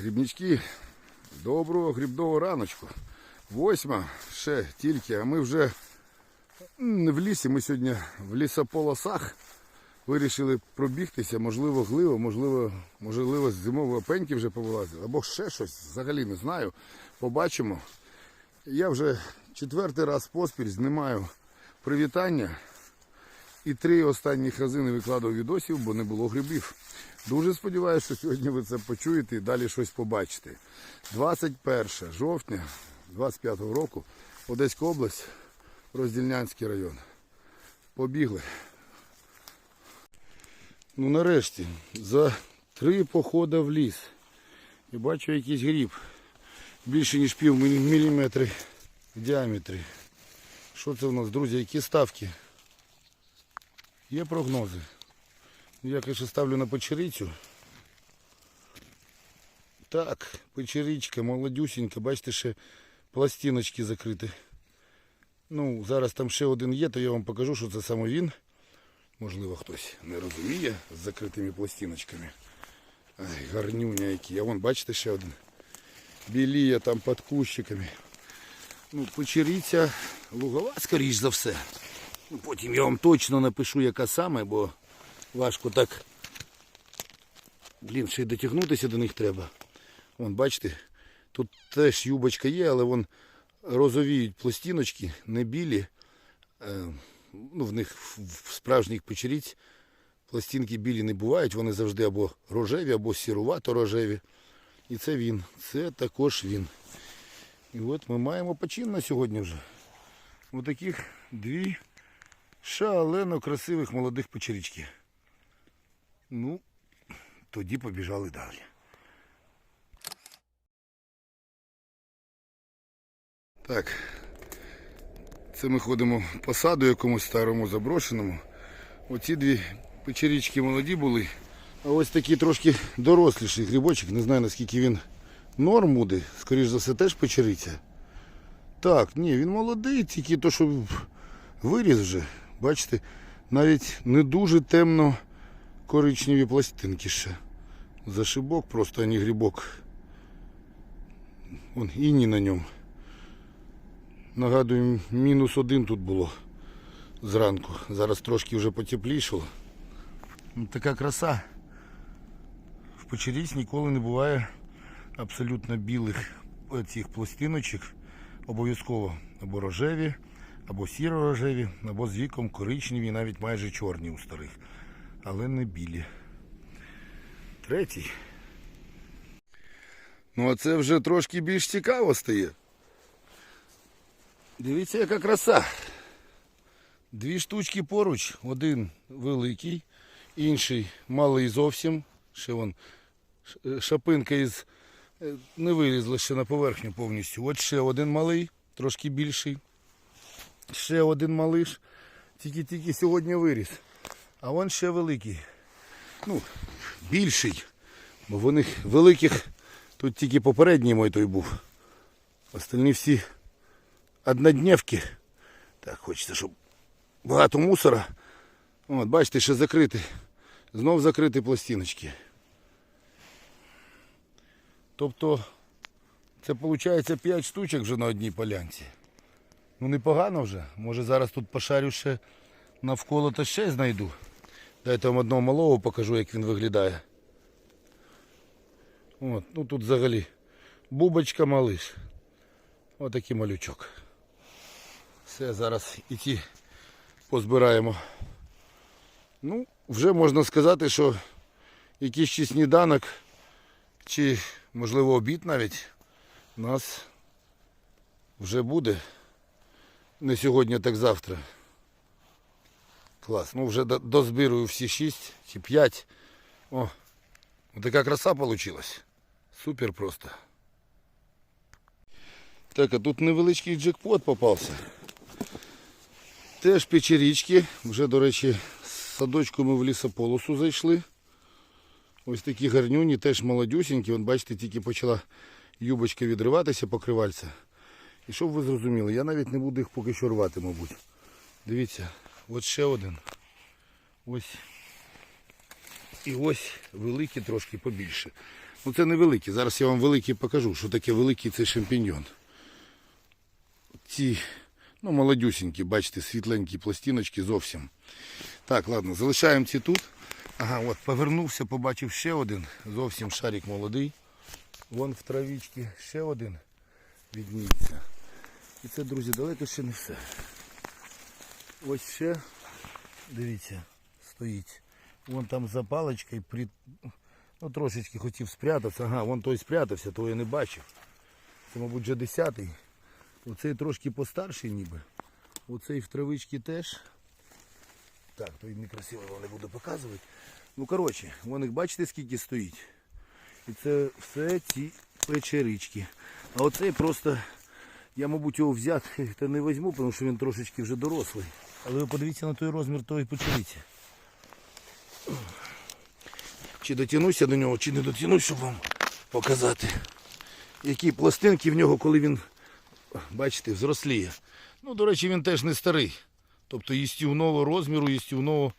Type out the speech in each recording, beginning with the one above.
Грибнички, доброго грибного раночку. Восьма ще тільки, а ми вже в лісі. Ми сьогодні в лісополосах вирішили пробігтися, можливо, гливо, можливо, можливо, з зимової пеньки вже повилазили, або ще щось, взагалі не знаю. Побачимо. Я вже четвертий раз поспіль знімаю привітання. І три останні рази викладав відосів, бо не було грибів. Дуже сподіваюся, що сьогодні ви це почуєте і далі щось побачите. 21 жовтня 25 року, Одеська область, Роздільнянський район. Побігли. Ну нарешті, за три походи в ліс. І бачу якийсь гріб. Більше ніж пів мілі- міліметри в діаметрі. Що це у нас, друзі, які ставки? Є прогнози. Я, конечно, ставлю на печерицю. Так, печеричка, молодюсінька, бачите, ще пластиночки закриті. Ну, зараз там ще один є, то я вам покажу, що це саме він. Можливо, хтось не розуміє з закритими пластиночками. Ай, гарнюня які. А вон, бачите, ще один. Біліє там під кущиками. Ну, печериця лугова, скоріш за все. Потім я вам точно напишу, яка саме, бо важко так. Блін, ще й дотягнутися до них треба. Вон, бачите, тут теж юбочка є, але вон розовіють пластиночки, не білі. Е, ну, в них в- справжніх печеріць пластинки білі не бувають, вони завжди або рожеві, або сірувато рожеві. І це він. Це також він. І от ми маємо почин на сьогодні вже. Ось таких дві шалено красивих молодих печерічки. Ну, тоді побіжали далі. Так. Це ми ходимо по саду якомусь старому заброшеному. Оці дві печерічки молоді були. А ось такий трошки доросліший грибочок. Не знаю наскільки він норм буде. Скоріш за все теж печериця. Так, ні, він молодий, тільки то, що виріс вже. Бачите, навіть не дуже темно коричневі пластинки ще. Зашибок просто, а не грибок. Вон іні на ньому. Нагадую, мінус один тут було зранку. Зараз трошки вже потеплішало. Ну, така краса. В печеріць ніколи не буває абсолютно білих цих пластиночок. Обов'язково або рожеві, або сіро-рожеві, або з віком коричневі, навіть майже чорні у старих. Але не білі. Третій. Ну а це вже трошки більш цікаво стає. Дивіться, яка краса. Дві штучки поруч, один великий, інший малий зовсім. Ще вон шапинка із е, не вилізла ще на поверхню повністю. От ще один малий, трошки більший. Ще один малиш. Тільки-тільки сьогодні виріс. А вон ще великий. Ну, більший. Бо в них великих тут тільки попередній мой той був. Остальні всі однодневки. Так, хочеться, щоб багато мусора. От, бачите, ще закриті. Знов закриті пластиночки. Тобто це виходить 5 штучок вже на одній полянці. Ну непогано вже. Може зараз тут пошарю ще навколо та ще знайду. Дайте вам одного малого покажу, як він виглядає. От, ну тут взагалі бубочка малиш. Отакий малючок. Все, зараз і ті позбираємо. Ну, вже можна сказати, що якийсь чи сніданок, чи, можливо, обід навіть у нас вже буде. Не сьогодні, так завтра. Клас. Ну вже дозбирую всі шість чи п'ять. О, така краса вийшла. Супер просто. Так, а тут невеличкий джекпот попався. Теж печерічки. Вже, до речі, з садочку ми в лісополосу зайшли. Ось такі гарнюні, теж молодюсінькі. Вон, бачите, тільки почала юбочка відриватися покривальця. І щоб ви зрозуміли, я навіть не буду їх поки що рвати, мабуть. Дивіться, от ще один. Ось. І ось великі трошки побільше. Ну це невеликий. Зараз я вам великий покажу, що таке великий цей шампіньйон. Ці, ну, молодюсінькі, бачите, світленькі пластиночки зовсім. Так, ладно, залишаємо ці тут. Ага, от повернувся, побачив ще один. Зовсім шарик молодий. Вон в травічці ще один відніється. І це, друзі, далеко ще не все. Ось ще, дивіться, стоїть. Вон там за паличкою, при... ну трошечки хотів спрятатися. Ага, вон той спрятався, того я не бачив. Це, мабуть, вже десятий. Оцей трошки постарший ніби. Оцей в травичці теж. Так, то некрасиво його не буду показувати. Ну, коротше, вон їх бачите, скільки стоїть. І це все ці печерички. А оцей просто, я, мабуть, його взяти та не візьму, тому що він трошечки вже дорослий. Але ви подивіться на той розмір тої печериці. Чи дотягнуся до нього, чи не дотягнусь, щоб вам показати. Які пластинки в нього, коли він, бачите, взросліє. Ну, до речі, він теж не старий. Тобто їстівного розміру, їстівного,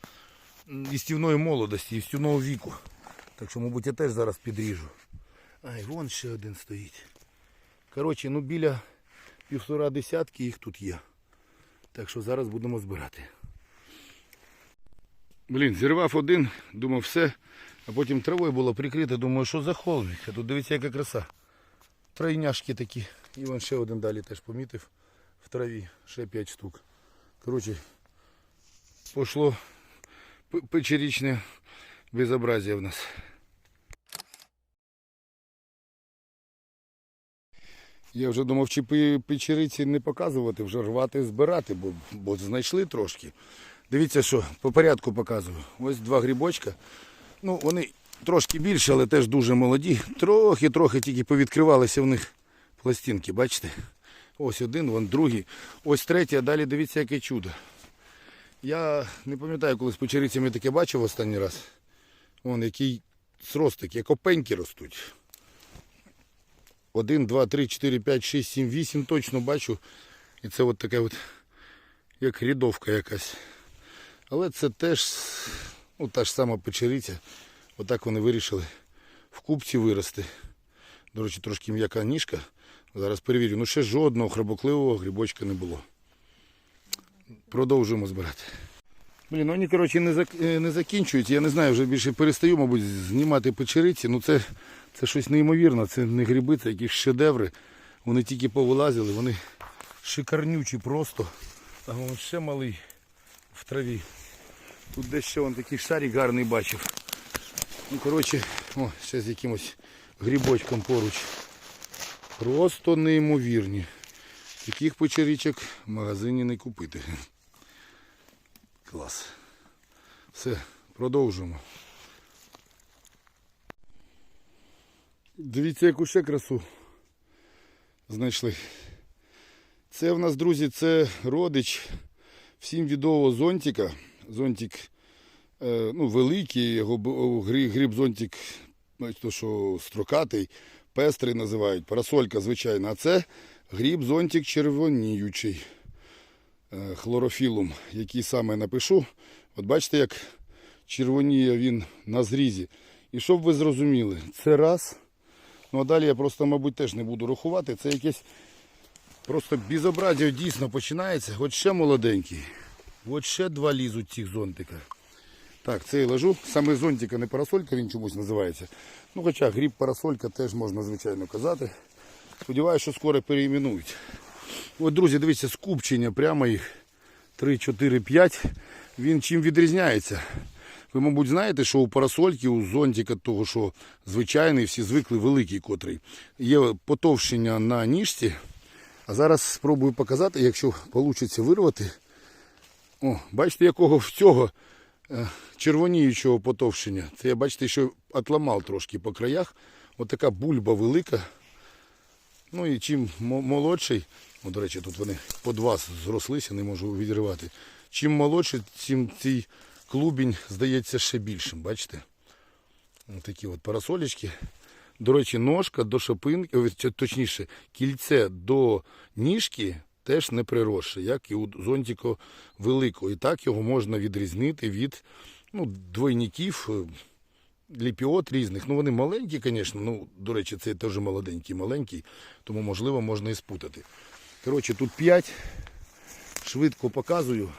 їстівної молодості, їстівного віку. Так що, мабуть, я теж зараз підріжу. Ай, вон ще один стоїть. Коротше, ну біля півтора десятки їх тут є. Так що зараз будемо збирати. Блін, зірвав один, думав все, а потім травою було прикрите, думаю, що за холмик. А тут дивіться, яка краса. Тройняшки такі. І вон ще один далі теж помітив в траві, ще 5 штук. Коротше, пошло п- печерічне безобразие в нас. Я вже думав, чи печериці не показувати, вже рвати, збирати, бо, бо знайшли трошки. Дивіться, що по порядку показую. Ось два грибочка. Ну, вони трошки більше, але теж дуже молоді. Трохи-трохи тільки повідкривалися в них пластинки, бачите? Ось один, вон другий. Ось третій, а далі дивіться, яке чудо. Я не пам'ятаю, коли з печерицями таке бачив останній раз. Вон який сростик, як опеньки ростуть. Один, два, три, чотири, п'ять, шість, сім, вісім точно бачу. І це от така от, як рядовка якась. Але це теж ну, та ж сама печериця. Отак вони вирішили в купці вирости. До речі, трошки м'яка ніжка. Зараз перевірю. Ну ще жодного храбокливого грибочка не було. Продовжуємо збирати. Блін, ну вони, коротше, не, е, не закінчуються. Я не знаю, вже більше перестаю, мабуть, знімати печериці. Ну це, це щось неймовірне. Це не гриби, це якісь шедеври. Вони тільки повилазили, вони шикарнючі просто. А вон ще малий в траві. Тут десь ще вон такий шарик гарний бачив. Ну, коротше, о, ще з якимось грибочком поруч. Просто неймовірні. Таких печеричок в магазині не купити. Клас. Все, продовжуємо. Дивіться, яку ще красу знайшли. Це в нас, друзі, це родич всім відомого зонтика. Зонтик е, ну, великий, його гриб, зонтик, бачите, що строкатий, пестрий називають, парасолька звичайна. А це гриб зонтик червоніючий е, хлорофілум, який саме напишу. От бачите, як червоніє він на зрізі. І щоб ви зрозуміли, це раз. Ну а далі я просто, мабуть, теж не буду рахувати. Це якесь просто безобразие дійсно починається. От ще молоденький. От ще два лізуть цих зонтика. Так, цей ложу. Саме зонтика, не парасолька, він чомусь називається. Ну, хоча гріб парасолька теж можна, звичайно, казати. Сподіваюся, що скоро переіменують. От, друзі, дивіться, скупчення прямо їх 3, 4, 5. Він чим відрізняється? Ви, мабуть, знаєте, що у парасольки, у зонтика того, що звичайний, всі звикли великий котрий. Є потовщення на ніжці. А зараз спробую показати, якщо вийде вирвати. О, бачите, якого в цього е, червоніючого потовщення. Це я бачите, що отламав трошки по краях. Ось така бульба велика. Ну і чим молодший, о, до речі, тут вони по два зрослися, не можу відривати. Чим молодший, тим цей клубінь здається ще більшим. Бачите? Ось такі от парасолечки. До речі, ножка до шапинки, точніше, кільце до ніжки теж не приросше, як і у зонтіко великого. І так його можна відрізнити від ну, двойників, е, ліпіот різних. Ну вони маленькі, звісно. Ну, до речі, це теж молоденький, маленький, тому можливо можна і спутати. Коротше, тут 5. Швидко показую.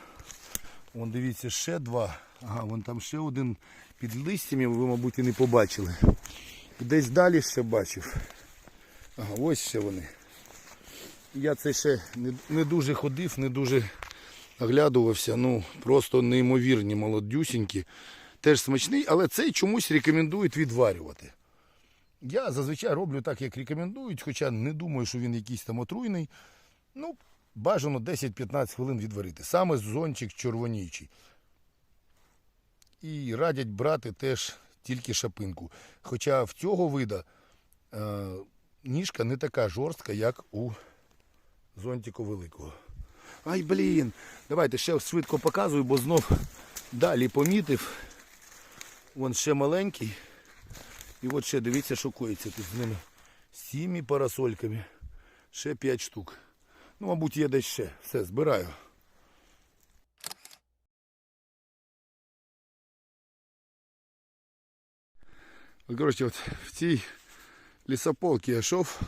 Вон дивіться, ще два. Ага, вон там ще один під листями, ви, мабуть, і не побачили. І десь далі ще бачив. Ага, ось ще вони. Я це ще не, не дуже ходив, не дуже оглядувався. Ну, просто неймовірні, молодюсінькі. Теж смачний, але цей чомусь рекомендують відварювати. Я зазвичай роблю так, як рекомендують, хоча не думаю, що він якийсь там отруйний. Ну, бажано 10-15 хвилин відварити. Саме зончик червонічий. І радять брати теж тільки шапинку. Хоча в цього вида е, ніжка не така жорстка, як у зонтику великого. Ай, блін. Давайте ще швидко показую, бо знов далі помітив. Вон ще маленький. І от ще дивіться, що коїться тут з ними. Цими парасольками. Ще 5 штук. Ну, мабуть, є десь ще. Все, збираю. От, коротше, от в цій лісополці я йшов,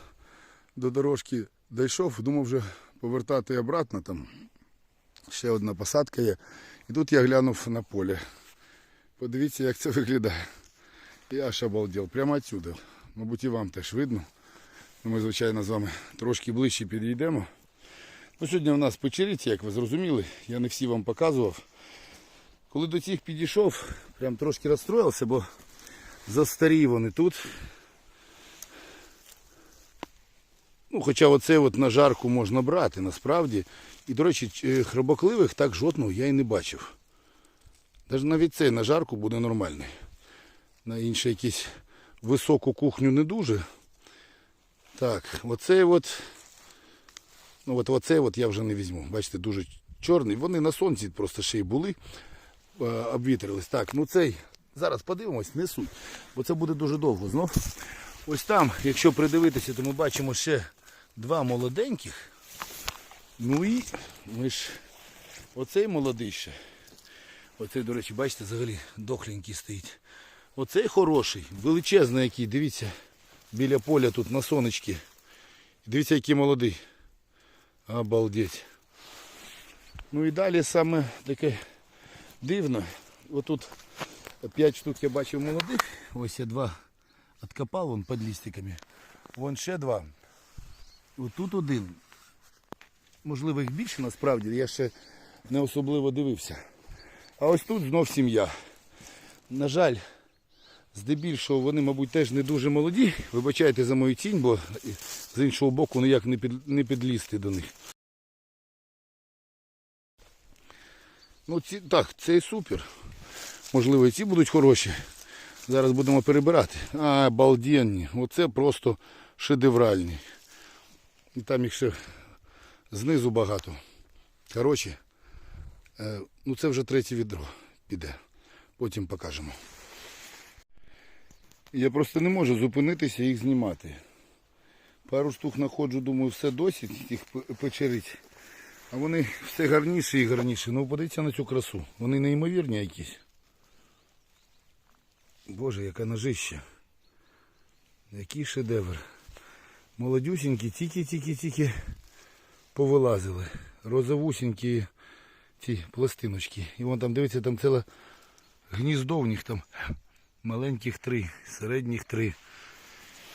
до дорожки дійшов, думав вже повертати обратно там. Ще одна посадка є. І тут я глянув на поле. Подивіться, як це виглядає. Я аж обалдел. Прямо отсюда. Мабуть, і вам теж видно. Ну, Ми, звичайно, з вами трошки ближче підійдемо. Ну, Сьогодні у нас печериці, як ви зрозуміли, я не всі вам показував. Коли до цих підійшов, прям трошки розстроївся, бо застарі вони тут. Ну, хоча оце от на жарку можна брати, насправді. І, до речі, хробокливих так жодного я і не бачив. Навіть навіть цей на жарку буде нормальний. На інші якісь високу кухню не дуже. Так, оцей от. Ну от оцей от я вже не візьму. Бачите, дуже чорний. Вони на сонці просто ще й були, е, обвітрились. Так, ну цей. Зараз подивимось, не суть. Бо це буде дуже довго знов. Ось там, якщо придивитися, то ми бачимо ще два молоденьких. Ну і ми ж оцей молодий ще. Оцей, до речі, бачите, взагалі дохленький стоїть. Оцей хороший, величезний який, дивіться, біля поля тут на сонечки. Дивіться, який молодий. Обалдеть. Ну і далі саме таке дивно. Отут 5 штук я бачив молодих. Ось я два откопав вон під листиками. Вон ще два. Отут один. Можливо, їх більше насправді, я ще не особливо дивився. А ось тут знов сім'я. На жаль, здебільшого вони, мабуть, теж не дуже молоді. Вибачайте за мою тінь, бо з іншого боку ніяк не, під, не підлізти до них. Ну, ці, так, це і супер. Можливо, і ці будуть хороші. Зараз будемо перебирати. А, балденні. Оце просто шедевральні. І там їх ще знизу багато. Коротше, е, ну це вже третє відро піде. Потім покажемо. Я просто не можу зупинитися їх знімати. Пару штук знаходжу, думаю, все досить їх печерить. А вони все гарніше і гарніше. Ну подивіться на цю красу. Вони неймовірні якісь. Боже, яка ножища. Який шедевр. Молодюсінькі, тільки-тільки-тільки повилазили. Розовусінькі ці пластиночки. І вон там, дивіться, там ціле гніздо в них там. Маленьких три, середніх три.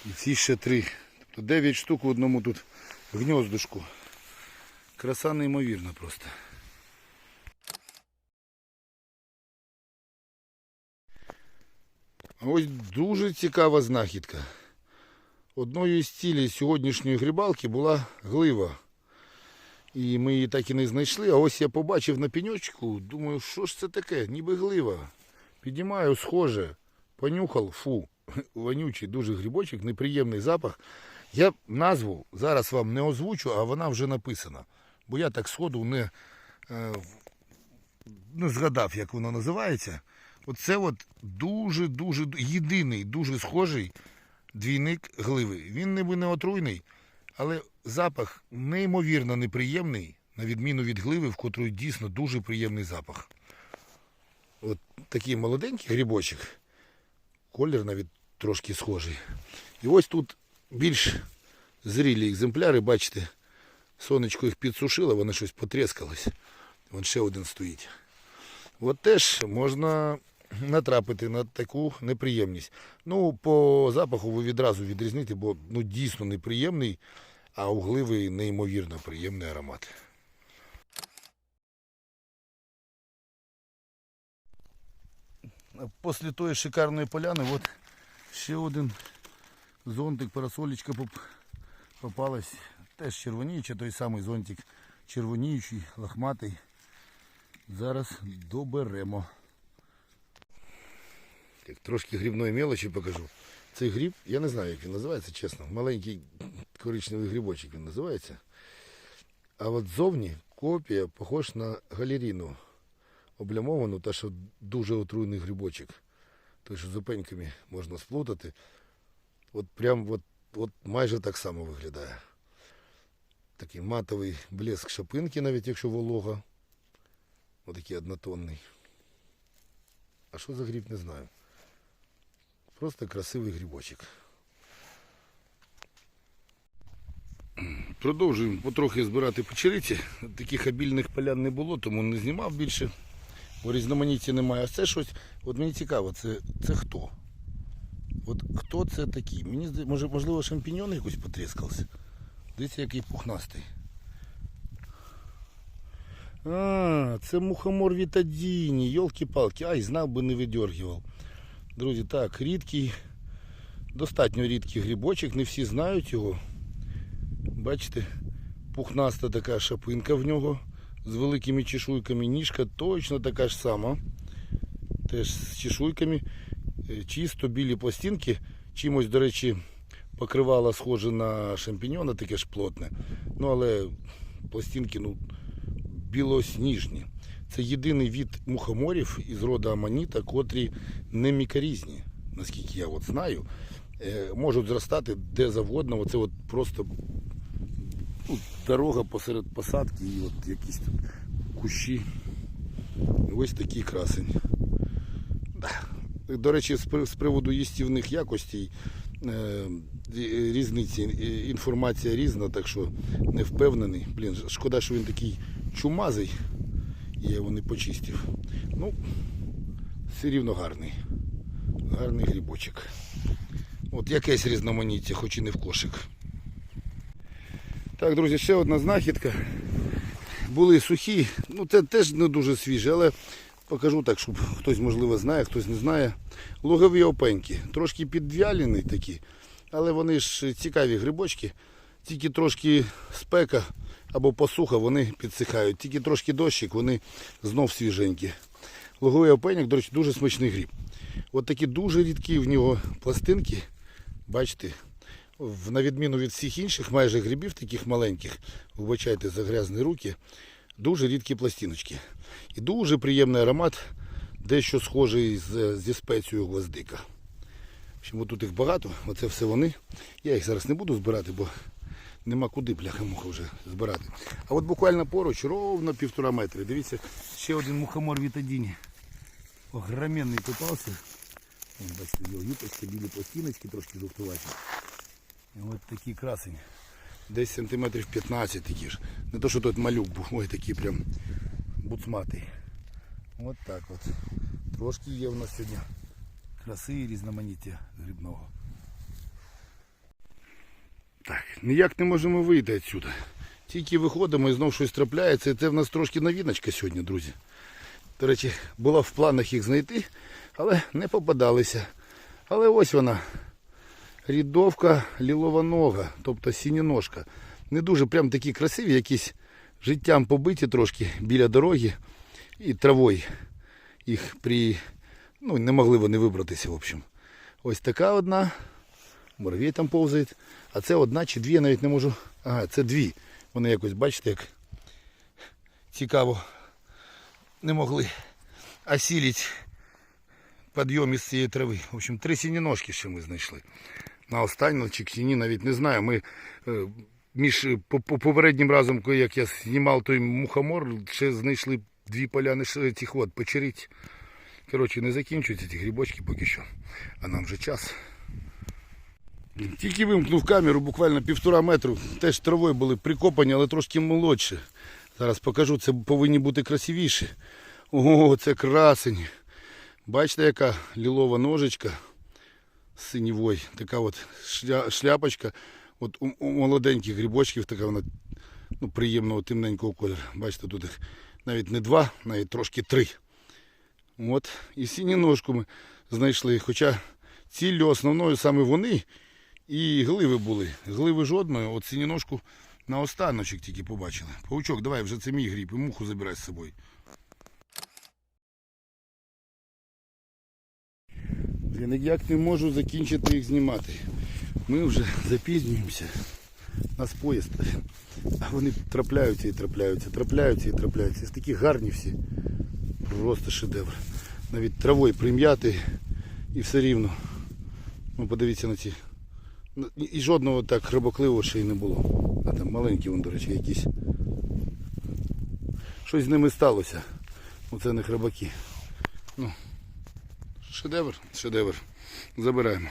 І ці ще три. Тобто 9 штук в одному тут гніздушку. Краса неймовірна просто. А ось дуже цікава знахідка. Одною із цілей сьогоднішньої грибалки була глива. І ми її так і не знайшли. А ось я побачив на пеньочку, думаю, що ж це таке? Ніби глива. Піднімаю, схоже, понюхав, фу, вонючий дуже грибочок, неприємний запах. Я назву зараз вам не озвучу, а вона вже написана. Бо я так сходу не, не згадав, як воно називається. Оце от дуже-дуже єдиний, дуже схожий двійник гливи. Він ніби не отруйний, але запах неймовірно неприємний, на відміну від гливи, в котрої дійсно дуже приємний запах. От такий молоденький грибочок. Колір навіть трошки схожий. І ось тут більш зрілі екземпляри, бачите, сонечко їх підсушило, вони щось потрескались. Вон ще один стоїть. От теж можна натрапити на таку неприємність. Ну, по запаху ви відразу відрізните, бо ну, дійсно неприємний, а угливий неймовірно приємний аромат. Після тої шикарної поляни, от ще один зонтик, парасолечка попалась. Теж червоніюча, той самий зонтик червоніючий, лохматий. Зараз доберемо. Так, трошки грибної мелочі покажу. Цей гриб, я не знаю, як він називається, чесно. Маленький коричневий грибочок він називається. А от зовні копія похож на галеріну облямовану, та що дуже отруйний грибочок. Той, що з опеньками можна сплутати. От прям от, от майже так само виглядає. Такий матовий блеск шапинки, навіть якщо волога. Отакий однотонний. А що за гриб, не знаю. Просто красивий грибочок. Продовжуємо потрохи збирати печериці. Таких обільних полян не було, тому не знімав більше. Бо різноманіття немає. А це щось. От мені цікаво, це, це хто? От хто це такий? Мені може, можливо, шампіньон якось потріскався. Дивіться, який пухнастий. А, це мухомор вітадіні, йолки-палки. Ай, знав би не видергивав. Друзі, так, рідкий, достатньо рідкий грибочок, не всі знають його. Бачите, пухнаста така шапинка в нього з великими чешуйками. Ніжка точно така ж сама. Теж з чешуйками. Е, Чисто білі пластинки. Чимось, до речі, покривало схоже на шампіньона, таке ж плотне. Ну, але пластинки, ну, білосніжні. Це єдиний від мухоморів із роду аманіта, котрі не мікорізні, наскільки я от знаю. Е, можуть зростати де завгодно. Оце от просто ну, дорога посеред посадки і от якісь тут кущі. Ось такий красень. До речі, з приводу їстівних якостей е, різниці, е, інформація різна, так що не впевнений. Блін, шкода, що він такий чумазий. Я його не почистив. Ну, все рівно гарний. Гарний грибочок. От якесь різноманіття, хоч і не в кошик. Так, друзі, ще одна знахідка. Були сухі, ну це теж не дуже свіже, але покажу так, щоб хтось можливо знає, хтось не знає. Лугові опеньки. Трошки підвялені такі, але вони ж цікаві грибочки. Тільки трошки спека або посуха, вони підсихають. Тільки трошки дощик, вони знов свіженькі. Луговий опеньок, до речі, дуже смачний гриб. От такі дуже рідкі в нього пластинки. Бачите, на відміну від всіх інших майже грибів, таких маленьких, вибачайте за грязні руки, дуже рідкі пластиночки. І дуже приємний аромат, дещо схожий з, зі спецією гвоздика. Общем, тут їх багато, оце все вони. Я їх зараз не буду збирати, бо нема куди бляха-муха вже збирати. А от буквально поруч, ровно півтора метри. Дивіться, ще один мухомор вітадіні. Огроменний попався. Бачите, його юпочки, білі пластиночки, трошки жовтуваті. І от такий красень. Десь сантиметрів 15 такі ж. Не то, що тут малюк був, ой, такий прям буцматий. От так от. Трошки є у нас сьогодні краси і різноманіття грибного. Так, ніяк не можемо вийти відсюди. Тільки виходимо і знов щось трапляється. І це в нас трошки новіночка сьогодні, друзі. До речі, була в планах їх знайти, але не попадалися. Але ось вона. Рідовка лілова нога, тобто сініножка. Не дуже прям такі красиві, якісь життям побиті трошки біля дороги і травою. Їх при... ну, не могли вони вибратися, в общем. Ось така одна. Муравей там повзає. А це одна чи дві, я навіть не можу. Ага, це дві. Вони якось, бачите, як цікаво не могли осілити підйом із цієї трави. В общем, три сініножки ще ми знайшли. На останню чи сіні навіть не знаю. Ми е, між по попереднім разом, як я знімав той мухомор, ще знайшли дві поляни цих от печерить. Коротше, не закінчуються ці грибочки поки що. А нам вже час. Тільки вимкнув камеру, буквально півтора метру. Теж травою були прикопані, але трошки молодше. Зараз покажу, це повинні бути красивіші. Ого, це красень. Бачите, яка лілова ножичка синівой. Така от шля, шляпочка. От у, молоденьких грибочків така вона ну, приємного темненького кольору. Бачите, тут їх навіть не два, навіть трошки три. От. І синю ножку ми знайшли. Хоча ціллю основною саме вони і гливи були. Гливи жодної, от синіножку на останочок тільки побачили. Паучок, давай вже це мій гріб і муху забирай з собою. Я ніяк не можу закінчити їх знімати. Ми вже запізнюємося. Нас поїзд. А вони трапляються і трапляються, трапляються і трапляються. Ось такі гарні всі. Просто шедевр. Навіть травою прим'яти і все рівно. Ну подивіться на ці. Ну, І і жодного так рибокливого ще й не було. А там маленькі, вон, до речі, якісь. Щось з ними сталося. Оце не храбаки. Ну, шедевр, шедевр. Забираємо.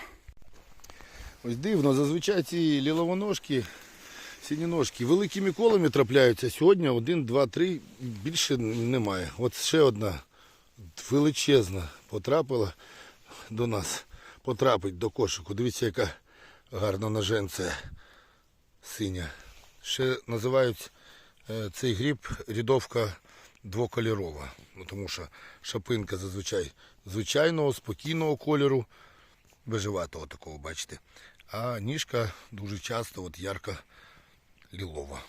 Ось дивно, зазвичай ці ліловоножки, синіножки великими колами трапляються. Сьогодні один, два, три, більше немає. От ще одна величезна потрапила до нас. Потрапить до кошику. Дивіться, яка гарна ноженця синя. Ще називають е, цей гриб рядовка двокольорова. Ну, тому що шапинка зазвичай звичайного, спокійного кольору, бежеватого такого, бачите. А ніжка дуже часто от ярко лілова.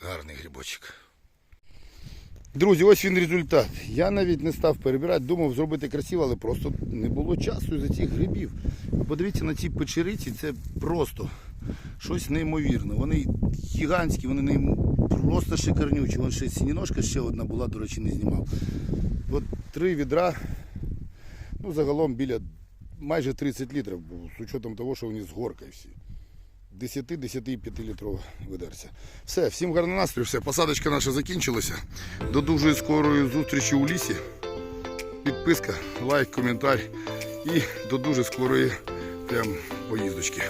Гарний грибочок. Друзі, ось він результат. Я навіть не став перебирати, думав зробити красиво, але просто не було часу за цих грибів. Подивіться на ці печериці, це просто щось неймовірне. Вони гігантські, вони нейм... просто шикарнючі. Вон ще сініножка ще одна була, до речі, не знімав. От три відра, ну загалом біля майже 30 літрів, з учетом того, що вони з горкою всі. 10-10,5 літрова ведерця. Все, всім гарного настрою, все, посадочка наша закінчилася. До дуже скорої зустрічі у лісі. Підписка, лайк, коментар і до дуже скорої прям поїздочки.